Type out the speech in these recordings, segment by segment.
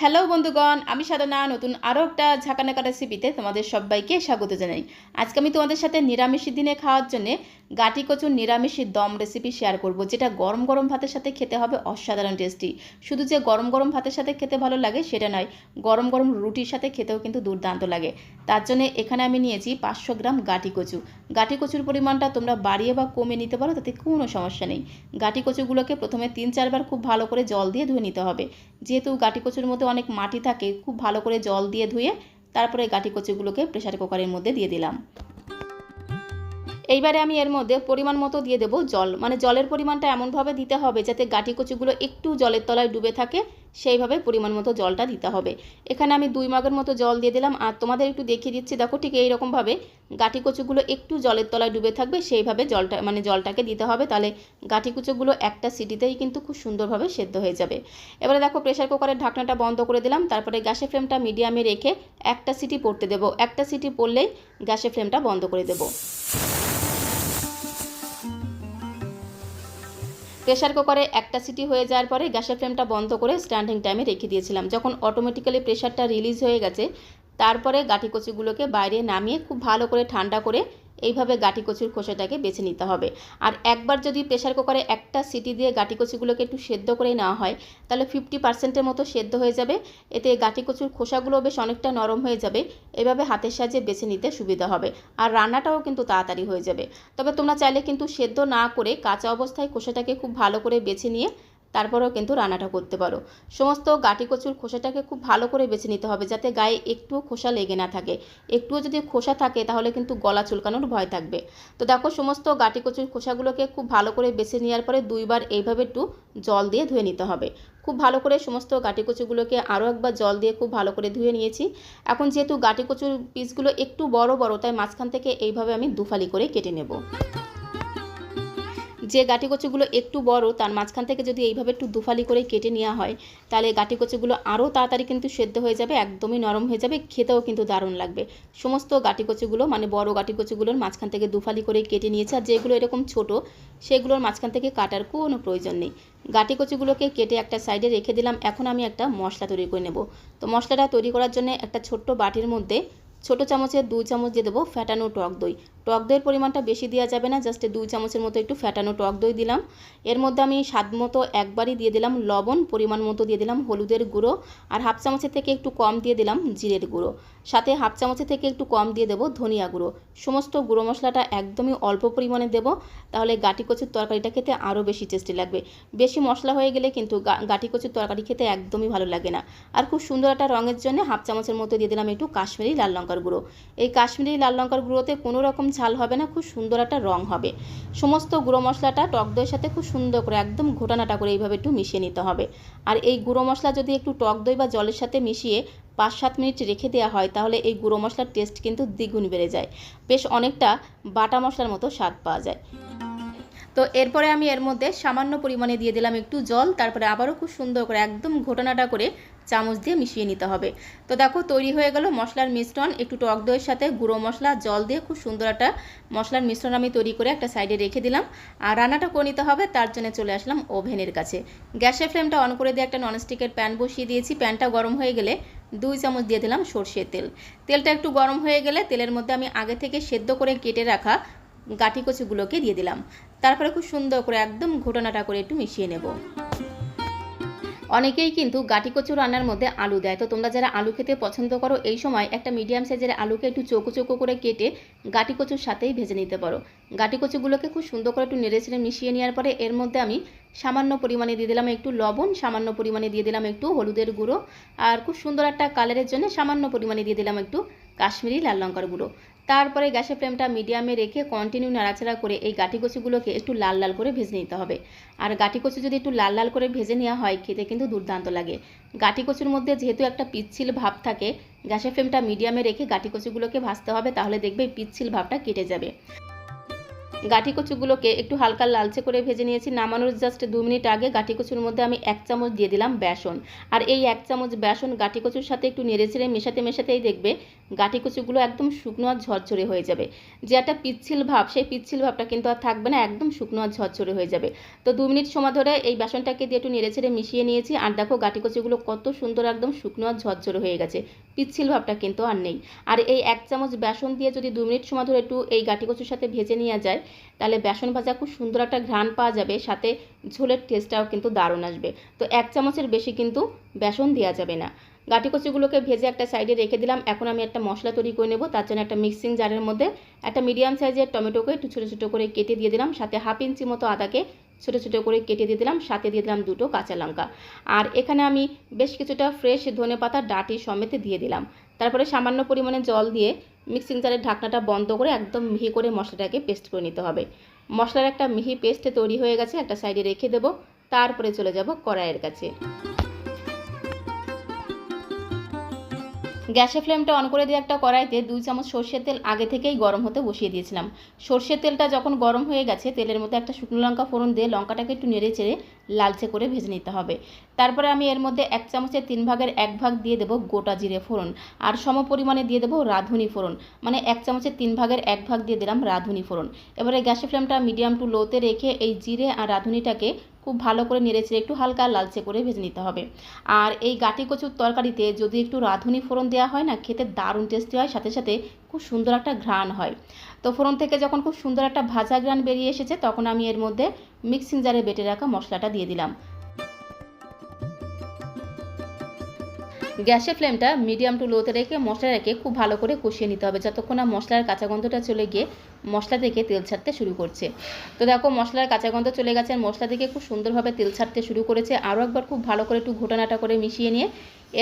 Hello বন্ধুগণ, আমি সাধনা। নতুন আরও একটা ঝাঁকানাকা রেসিপিতে তোমাদের সবাইকে স্বাগত জানাই। আজকে আমি তোমাদের সাথে নিরামিষের দিনে খাওয়ার জন্য গাটি কচুর নিরামিষের দম রেসিপি শেয়ার করব, যেটা গরম গরম ভাতের সাথে খেতে হবে অসাধারণ টেস্টি শুধু যে গরম গরম ভাতের সাথে খেতে ভালো লাগে সেটা নয়, গরম গরম রুটির সাথে খেতেও কিন্তু দুর্দান্ত লাগে। তার জন্য এখানে আমি নিয়েছি পাঁচশো গ্রাম গাটি কচু। গাটি কচুর পরিমাণটা তোমরা বাড়িয়ে বা কমে নিতে পারো, তাতে কোনো সমস্যা নেই। গাটি কচুগুলোকে প্রথমে তিন চারবার খুব ভালো করে জল দিয়ে ধুয়ে নিতে হবে। যেহেতু গাঁটি কচুর মধ্যে অনেক মাটি থাকে, খুব ভালো করে জল দিয়ে ধুয়ে তারপরে গাঁটি কচুগুলোকে প্রেসার কুকারের মধ্যে দিয়ে দিলাম। এইবারে আমি এর মধ্যে পরিমাণ মতো দিয়ে দেবো জল। মানে জলের পরিমাণটা এমনভাবে দিতে হবে যাতে গাঁটি কচুগুলো একটু জলের তলায় ডুবে থাকে সেইভাবে পরিমাণ মতো জলটা দিতে হবে। এখানে আমি দুই মগের মতো জল দিয়ে দিলাম। আর তোমাদের একটু দেখিয়ে দিচ্ছি, দেখো ঠিক এইরকমভাবে গাটি কচুগুলো একটু জলের তলায় ডুবে থাকবে, সেইভাবে জলটা মানে জলটাকে দিতে হবে। তাহলে গাটি কচুগুলো একটা সিটিতেই কিন্তু খুব সুন্দরভাবে সেদ্ধ হয়ে যাবে। এবারে দেখো প্রেশার কুকারের ঢাকনাটা বন্ধ করে দিলাম। তারপরে গ্যাসের ফ্লেমটা মিডিয়ামে রেখে একটা সিটি পড়তে দেবো। একটা সিটি পড়লেই গ্যাসের ফ্লেমটা বন্ধ করে দেবো। প্রেশার কুকারে একটা সিটি হয়ে যাওয়ার পরে গ্যাসের ফ্লেমটা বন্ধ করে স্ট্যান্ডিং টাইমে রেখে দিয়েছিলাম। যখন অটোমেটিক্যালি প্রেশারটা রিলিজ হয়ে গেছে, তারপরে গাঠি কচিগুলোকে বাইরে নামিয়ে খুব ভালো করে ঠান্ডা করে এইভাবে গাটি কচুর খোসাটাকে বেছে নিতে হবে। আর একবার যদি প্রেশার কুকারে একটা সিটি দিয়ে গাটি কচুগুলোকে একটু সেদ্ধ করে নেওয়া হয়, তাহলে ফিফটি পার্সেন্টের মতো সেদ্ধ হয়ে যাবে। এতে গাটি কচুর খোসাগুলো বেশ অনেকটা নরম হয়ে যাবে। এভাবে হাতের সাহায্যে বেছে নিতে সুবিধা হবে। আর রান্নাটাও কিন্তু তাড়াতাড়ি হয়ে যাবে। তবে তোমরা চাইলে কিন্তু সেদ্ধ না করে কাঁচা অবস্থায় খোসাটাকে খুব ভালো করে বেছে নিয়ে তারপরেও কিন্তু রান্নাটা করতে পারো। সমস্ত গাটি কচুর খোসাটাকে খুব ভালো করে বেছে নিতে হবে যাতে গায়ে একটুও খোসা লেগে না থাকে। একটুও যদি খোসা থাকে তাহলে কিন্তু গলা চুলকানোর ভয় থাকবে। তো দেখো সমস্ত গাটি কচুর খোসাগুলোকে খুব ভালো করে বেছে নেওয়ার পরে দুইবার এইভাবে একটু জল দিয়ে ধুয়ে নিতে হবে। খুব ভালো করে সমস্ত গাটি কচুগুলোকে আরও একবার জল দিয়ে খুব ভালো করে ধুয়ে নিয়েছি। এখন যেহেতু গাটি কচুর পিসগুলো একটু বড় বড়, তাই মাঝখান থেকে এইভাবে আমি দুফালি করে কেটে নেব। যে গাটি কচুগুলো একটু বড়, তার মাঝখান থেকে যদি এইভাবে একটু দুফালি করে কেটে নেওয়া হয়, তাহলে গাটি কচুগুলো আরও তাড়াতাড়ি কিন্তু সেদ্ধ হয়ে যাবে, একদমই নরম হয়ে যাবে, খেতেও কিন্তু দারুণ লাগবে। সমস্ত গাটি কচুগুলো মানে বড় গাটি কচুগুলোর মাঝখান থেকে দুফালি করে কেটে নিয়েছে, আর যেগুলো এরকম ছোট, সেগুলোর মাঝখান থেকে কাটার কোনো প্রয়োজন নেই। গাটি কচুগুলোকে কেটে একটা সাইডে রেখে দিলাম, এখন আমি একটা মশলা তৈরি করে নেব। তো মশলাটা তৈরি করার জন্য একটা ছোট্ট বাটির মধ্যে ছোটো চামচের দুই চামচ দিয়ে দেবো ফ্যাটানো টক দই। টক দইয়ের পরিমাণটা বেশি দেওয়া যাবে না জাস্ট দুই চামচের মতো একটু ফ্যাটানো টক দই দিলাম। এর মধ্যে আমি স্বাদ মতো একবারই দিয়ে দিলাম লবণ, পরিমাণ মতো দিয়ে দিলাম হলুদের গুঁড়ো, আর হাফ চামচের থেকে একটু কম দিয়ে দিলাম জিরের গুঁড়ো। সাথে হাফ চামচের থেকে একটু কম দিয়ে দেবো ধনিয়া গুঁড়ো। সমস্ত গুঁড়ো মশলাটা একদমই অল্প পরিমাণে দেবো, তাহলে গাটি কচুর তরকারিটা খেতে আরও বেশি টেস্টি লাগবে। বেশি মশলা হয়ে গেলে কিন্তু গাটি কচুর তরকারি খেতে একদমই ভালো লাগে না। আর খুব সুন্দর একটা রঙের জন্য হাফ চামচের মতো দিয়ে দিলাম একটু কাশ্মীরি লাল লঙ্কার গুঁড়ো। এই কাশ্মীরি লাল লঙ্কার গুঁড়োতে কোনো রকম ঝাল হবে না, খুব সুন্দর একটা রং হবে। সমস্ত গুঁড়ো মশলাটা টক দইয়ের সাথে খুব সুন্দর করে, একদম ঘোটানাটা করে এইভাবে একটু মিশিয়ে নিতে হবে। আর এই গুঁড়ো মশলা যদি একটু টক দই বা জলের সাথে মিশিয়ে পাঁচ সাত মিনিট রেখে দেওয়া হয়, তাহলে এই গুঁড়ো মশলার টেস্ট কিন্তু দ্বিগুণ বেড়ে যায়। বেশ অনেকটা বাটা মশলার মতো স্বাদ পাওয়া যায়। তো এরপরে আমি এর মধ্যে সামান্য পরিমাণে দিয়ে দিলাম একটু জল, তারপরে আবারও খুব সুন্দর করে একদম ঘটনাটা করে চামচ দিয়ে মিশিয়ে নিতে হবে। তো দেখো তৈরি হয়ে গেল মশলার মিশ্রণ, একটু টক দইয়ের সাথে গুঁড়ো মশলা, জল দিয়ে খুব সুন্দর একটা মশলার মিশ্রণ আমি তৈরি করে একটা সাইডে রেখে দিলাম। আর রান্নাটা করে নিতে হবে, তার জন্য চলে আসলাম ওভেনের কাছে। গ্যাসের ফ্লেমটা অন করে দিয়ে একটা ননস্টিকের প্যান বসিয়ে দিয়েছি। প্যানটা গরম হয়ে গেলে দুই চামচ দিয়ে দিলাম সর্ষের তেল। তেলটা একটু গরম হয়ে গেলে তেলের মধ্যে আমি আগে থেকে সেদ্ধ করে কেটে রাখা গাঠি কচুগুলোকে দিয়ে দিলাম। তারপরে খুব সুন্দর করে একদম ঘটনাটা করে একটু মিশিয়ে নেব। অনেকেই কিন্তু গাটি কচু রান্নার মধ্যে আলু দেয়। তো তোমরা যারা আলু খেতে পছন্দ করো, এই সময় একটা মিডিয়াম সাইজের আলুকে একটু চৌকো চৌকো করে কেটে গাটি কচুর সাথেই ভেজে নিতে পারো। গাটি কচুগুলোকে খুব সুন্দর করে একটু নেড়ে ছেড়ে মিশিয়ে নেওয়ার পরে এর মধ্যে আমি সামান্য পরিমাণে দিয়ে দিলাম একটু লবণ, সামান্য পরিমাণে দিয়ে দিলাম একটু হলুদের গুঁড়ো, আর খুব সুন্দর একটা কালারের জন্য সামান্য পরিমাণে দিয়ে দিলাম একটু কাশ্মীরি লাল লঙ্কার গুঁড়ো। তারপরে গ্যাসের ফ্লেমটা মিডিয়ামে রেখে কন্টিনিউ নাড়াচাড়া করে এই গাঠি কচুগুলোকে একটু লাল লাল করে ভেজে নিতে হবে। আর গাঠি কচু যদি একটু লাল লাল করে ভেজে নেওয়া হয়, খেতে কিন্তু দুর্দান্ত লাগে। গাঠি কচুর মধ্যে যেহেতু একটা পিচ্ছিল ভাব থাকে, গ্যাসের ফ্লেমটা মিডিয়ামে রেখে গাঠি কচুগুলোকে ভাজতে হবে, তাহলে দেখবে পিচ্ছিল ভাবটা কেটে যাবে। গাঠি কচুগুলোকে একটু হালকা লালচে করে ভেজে নিয়েছি। নামানোর জাস্ট দু মিনিট আগে গাঠি কচুর মধ্যে আমি এক চামচ দিয়ে দিলাম বেসন। আর এই এক চামচ বেসন গাঠি কচুর সাথে একটু নেড়ে ছেড়ে মেশাতে মেশাতেই দেখবে গাঠি কচুগুলো একদম শুকনো আর ঝরঝরে হয়ে যাবে। যে একটা পিচ্ছিল ভাব, সেই পিচ্ছিল ভাবটা কিন্তু আর থাকবে না, একদম শুকনো আর ঝরঝরে হয়ে যাবে। তো দু মিনিট সময় ধরে এই বেসনটাকে দিয়ে একটু নেড়ে ছেড়ে মিশিয়ে নিয়েছি, আর দেখো গাঠি কচুগুলো কত সুন্দর একদম শুকনো আর ঝরঝরে হয়ে গেছে। পিচ্ছিল ভাবটা কিন্তু আর নেই। আর এই এক চামচ বেসন দিয়ে যদি দু মিনিট সময় ধরে একটু এই গাঠি কচুর সাথে ভেজে নেওয়া যায়, তাহলে বেসন ভাজা খুব সুন্দর একটা ঘ্রাণ পাওয়া যাবে, সাথে ঝোলের টেস্টটাও কিন্তু দারুণ আসবে। তো এক চামচের বেশি কিন্তু বেসন দেওয়া যাবে না। গাটি কচুগুলোকে ভেজে একটা সাইডে রেখে দিলাম। এখন আমি একটা মশলা তৈরি করে নেব। তার জন্য একটা মিক্সিং জারের মধ্যে একটা মিডিয়াম সাইজের টমেটোকে একটু ছোটো ছোটো করে কেটে দিয়ে দিলাম। সাথে হাফ ইঞ্চি মতো আদাকে ছোটো ছোটো করে কেটে দিয়ে দিলাম। সাথে দিয়ে দিলাম দুটো কাঁচা লঙ্কা। আর এখানে আমি বেশ কিছুটা ফ্রেশ ধনে পাতা, ডাটি সমেত দিয়ে দিলাম। তারপরে সামান্য পরিমাণে জল দিয়ে মিক্সিং জারের ঢাকনাটা বন্ধ করে একদম মিহি করে মশলাটাকে পেস্ট করে নিতে হবে। মশলার একটা মিহি পেস্ট তৈরি হয়ে গেছে। একটা সাইডে রেখে দেবো। তারপরে চলে যাব কড়াইয়ের কাছে। গ্যাসের ফ্লেমটা অন করে দিয়ে একটা কড়াইতে দুই চামচ সর্ষের তেল আগে থেকেই গরম হতে বসিয়ে দিয়েছিলাম। সর্ষের তেলটা যখন গরম হয়ে গেছে, তেলের মধ্যে একটা শুকনো লঙ্কা ফোড়ন দিয়ে লঙ্কাটাকে একটু নেড়ে চেড়ে লালচে করে ভেজে নিতে হবে। তারপরে আমি এর মধ্যে এক চামচের তিন ভাগের এক ভাগ দিয়ে দেবো গোটা জিরে ফোড়ন আর সম পরিমাণে দিয়ে দেবো রাঁধুনি ফোড়ন। মানে এক চামচের তিন ভাগের এক ভাগ দিয়ে দিলাম রাঁধুনি ফোড়ন। এবারে গ্যাসের ফ্লেমটা মিডিয়াম টু লোতে রেখে এই জিরে আর রাঁধুনিটাকে খুব ভালো করে নেড়েচেড়ে একটু হালকা লালচে করে ভেজে নিতে হবে। আর এই গাটি কচুর তরকারিতে যদি একটু রাঁধুনি ফোড়ন দেওয়া হয় না, খেতে দারুণ টেস্টি হয়, সাথে সাথে খুব সুন্দর একটা ঘ্রাণ হয়। তো ফোড়ন থেকে যখন খুব সুন্দর একটা ভাজা ঘ্রাণ বেরিয়ে এসেছে, তখন আমি এর মধ্যে মিক্সিং জারে বেটে রাখা মশলাটা দিয়ে দিলাম। গ্যাসের ফ্লেমটা মিডিয়াম টু লোতে রেখে, মশলা রেখে খুব ভালো করে কষিয়ে নিতে হবে যতক্ষণ না মশলার কাঁচা গন্ধটা চলে গিয়ে মশলা থেকে তেল ছাড়তে শুরু করছে। তো দেখো, মশলার কাঁচা গন্ধ চলে গেছে আর মশলা থেকে খুব সুন্দরভাবে তেল ছাড়তে শুরু করেছে। আরও একবার খুব ভালো করে একটু ঘোটানাটা করে মিশিয়ে নিয়ে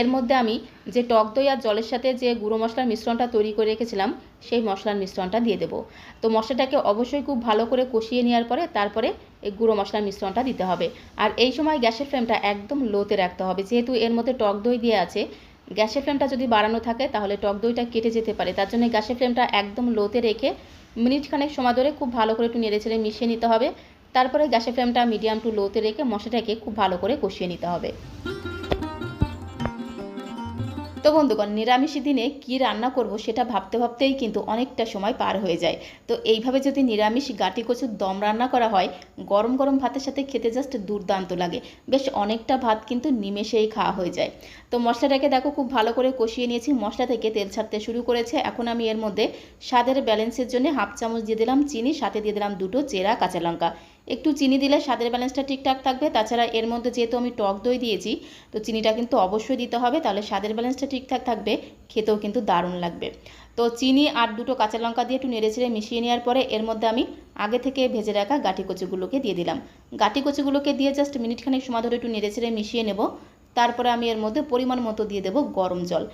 এর মধ্যে আমি যে টক দই আর জলের সাথে যে গুঁড়ো মশলার মিশ্রণটা তৈরি করে রেখেছিলাম, সেই মশলার মিশ্রণটা দিয়ে দেবো। তো মশলাটাকে অবশ্যই খুব ভালো করে কষিয়ে নেওয়ার পরে তারপরে এই গুঁড়ো মশলার মিশ্রণটা দিতে হবে। আর এই সময় গ্যাসের ফ্লেমটা একদম লোতে রাখতে হবে। যেহেতু এর মধ্যে টক দই দিয়ে আছে, গ্যাসের ফ্লেমটা যদি বাড়ানো থাকে, তাহলে টক দইটা কেটে যেতে পারে। তার জন্য গ্যাসের ফ্লেমটা একদম লোতে রেখে মিনিট খানেক সময় ধরে খুব ভালো করে একটু নেড়ে ছেড়ে মিশিয়ে নিতে হবে। তারপরে গ্যাসের ফ্লেমটা মিডিয়াম টু লোতে রেখে মশলাটাকে খুব ভালো করে কষিয়ে নিতে হবে। তো বন্ধুগণ নিরামিষ দিনে কি রান্না করব সেটা ভাবতে ভাবতেই কিন্তু অনেকটা সময় পার হয়ে যায়। তো এইভাবে যদি নিরামিষ গাটি কচুর দম রান্না করা হয়, গরম গরম ভাতের সাথে খেতে জাস্ট দুর্দান্ত লাগে। বেশ অনেকটা ভাত কিন্তু নিমেষেই খাওয়া হয়ে যায়। তো মশলাটাকে দেখো খুব ভালো করে কষিয়ে নিয়েছি। মশলা থেকে তেল ছাড়তে শুরু করেছে। এখন আমি এর মধ্যে স্বাদের ব্যালেন্সের জন্য হাফ চামচ দিয়ে দিলাম চিনি, সাথে দিয়ে দিলাম দুটো চেরা কাঁচা লঙ্কা। একটু চিনি দিলে স্বাদের ব্যালেন্সটা ঠিকঠাক থাকবে। তাছাড়া এর মধ্যে যেহেতু আমি টক দই দিয়েছি, তো চিনিটা কিন্তু অবশ্যই দিতে হবে। তাহলে স্বাদের ব্যালেন্সটা ঠিকঠাক থাকবে, খেতেও কিন্তু দারুণ লাগবে। তো চিনি আর দুটো কাঁচা লঙ্কা দিয়ে একটু নেড়েচেড়ে মিশিয়ে নেওয়ার পরে এর মধ্যে আমি আগে থেকে ভেজে রাখা গাঠি কচুগুলোকে দিয়ে দিলাম। গাঠি কচুগুলোকে দিয়ে জাস্ট মিনিটখানেক সময় ধরে একটু নেড়েচেড়ে মিশিয়ে নেব। তারপরে আমি এর মধ্যে পরিমাণ মতো দিয়ে দেবো গরম জল।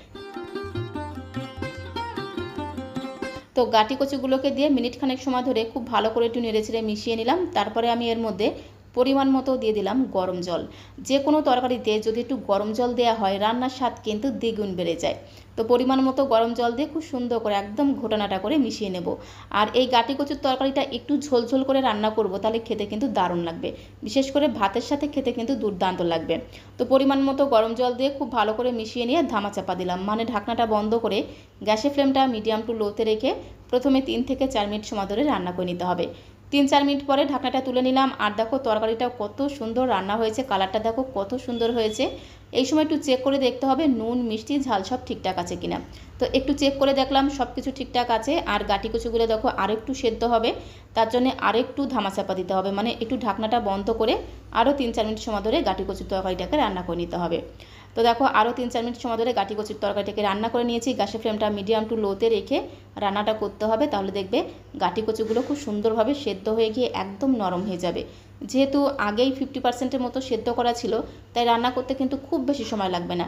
তো গাটি কচুগুলোকে দিয়ে মিনিট খানেক সময় ধরে খুব ভালো করে একটু নেড়েচেড়ে মিশিয়ে নিলাম। তারপরে আমি এর মধ্যে পরিমাণ মতো দিয়ে দিলাম গরম জল। যে কোনো তরকারিতে যদি একটু গরম জল দেওয়া হয়, রান্নার স্বাদ কিন্তু দ্বিগুণ বেড়ে যায়। তো পরিমাণ মতো গরম জল দিয়ে খুব সুন্দর করে একদম ঘোটানাটা করে মিশিয়ে নেব। আর এই গাটি কচুর তরকারিটা একটু ঝোলঝোল করে রান্না করব, তাহলে খেতে কিন্তু দারুণ লাগবে। বিশেষ করে ভাতের সাথে খেতে কিন্তু দুর্দান্ত লাগবে। তো পরিমাণ মতো গরম জল দিয়ে খুব ভালো করে মিশিয়ে নিয়ে ধামা চাপা দিলাম। মানে ঢাকনাটা বন্ধ করে গ্যাসের ফ্লেমটা মিডিয়াম টু লোতে রেখে প্রথমে তিন থেকে চার মিনিট সময় ধরে রান্না করে নিতে হবে। তিন চার মিনিট পরে ঢাকনাটা তুলে নিলাম। আর দেখো তরকারিটা কত সুন্দর রান্না হয়েছে, কালারটা দেখো কত সুন্দর হয়েছে। এই সময় একটু চেক করে দেখতে হবে নুন, মিষ্টি, ঝাল সব ঠিকঠাক আছে কিনা। তো একটু চেক করে দেখলাম সব কিছু ঠিকঠাক আছে। আর গাটি কুচুগুলো দেখো আরেকটু সেদ্ধ হবে। তার জন্য আরেকটু ধামাচাপা দিতে হবে। মানে একটু ঢাকনাটা বন্ধ করে আরও তিন চার মিনিট সময় ধরে গাটি কচুর তরকারিটাকে রান্না করে নিতে হবে। তো দেখো আরও তিন চার মিনিট সময় ধরে গাঁটি কচুর তরকারিটাকে রান্না করে নিয়েছি। গ্যাসের ফ্লেমটা মিডিয়াম টু লোতে রেখে রান্নাটা করতে হবে। তাহলে দেখবে গাটি কচুগুলো খুব সুন্দরভাবে সেদ্ধ হয়ে গিয়ে একদম নরম হয়ে যাবে। যেহেতু আগেই ফিফটি পার্সেন্টের মতো সেদ্ধ করা ছিল, তাই রান্না করতে কিন্তু খুব বেশি সময় লাগবে না।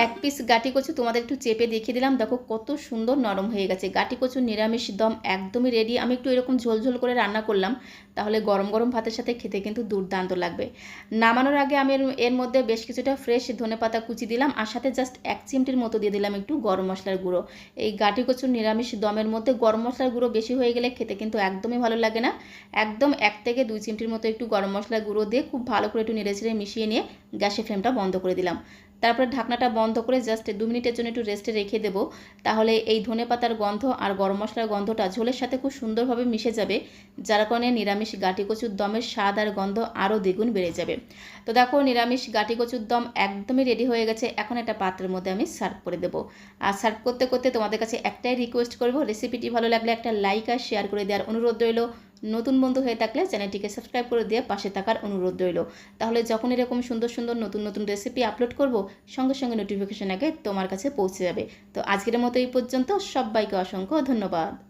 এক পিস গাটি কচু তোমাদের একটু চেপে দেখিয়ে দিলাম। দেখো কত সুন্দর নরম হয়ে গেছে। গাটি কচুর নিরামিষ দম একদমই রেডি আমি একটু এরকম ঝোলঝোল করে রান্না করলাম। তাহলে গরম গরম ভাতের সাথে খেতে কিন্তু দুর্দান্ত লাগবে। নামানোর আগে আমি এর- এর মধ্যে বেশ কিছুটা ফ্রেশ ধনে পাতা কুচি দিলাম আর সাথে জাস্ট এক চিমটির মতো দিয়ে দিলাম একটু গরম মশলার গুঁড়ো। এই গাটি কচুর নিরামিষ দমের মধ্যে গরম মশলার গুঁড়ো বেশি হয়ে গেলে খেতে কিন্তু একদমই ভালো লাগে না। একদম এক থেকে দুই চিমটির মতো একটু গরম মশলার গুঁড়ো দিয়ে খুব ভালো করে একটু নেড়েচেড়ে মিশিয়ে নিয়ে গ্যাসের ফ্লেমটা বন্ধ করে দিলাম। তারপরে ঢাকনাটা বন্ধ করে জাস্ট দু মিনিটের জন্য একটু রেস্টে রেখে দেবো। তাহলে এই ধনে পাতার গন্ধ আর গরম মশলার গন্ধটা ঝোলের সাথে খুব সুন্দরভাবে মিশে যাবে। যার কারণে নিরামিষ গাটি কচুর দমের স্বাদ আর গন্ধ আরও দ্বিগুণ বেড়ে যাবে। তো দেখো, নিরামিষ গাটি কচুর দম একদমই রেডি হয়ে গেছে। এখন একটা পাত্রের মধ্যে আমি সার্ভ করে দেবো। আর সার্ভ করতে করতে তোমাদের কাছে একটাই রিকোয়েস্ট করব। রেসিপিটি ভালো লাগলে একটা লাইক আর শেয়ার করে দেওয়ার অনুরোধ রইল। নতুন বন্ধু হয়ে থাকলে চ্যানেলটিকে সাবস্ক্রাইব করে দিয়ে পাশে থাকার অনুরোধ রইল। তাহলে যখন এরকম সুন্দর সুন্দর নতুন নতুন রেসিপি আপলোড করব, সঙ্গে সঙ্গে নোটিফিকেশন আগে তোমার কাছে পৌঁছে যাবে। তো আজকের মতো এই পর্যন্ত। সবাইকে অসংখ্য ধন্যবাদ।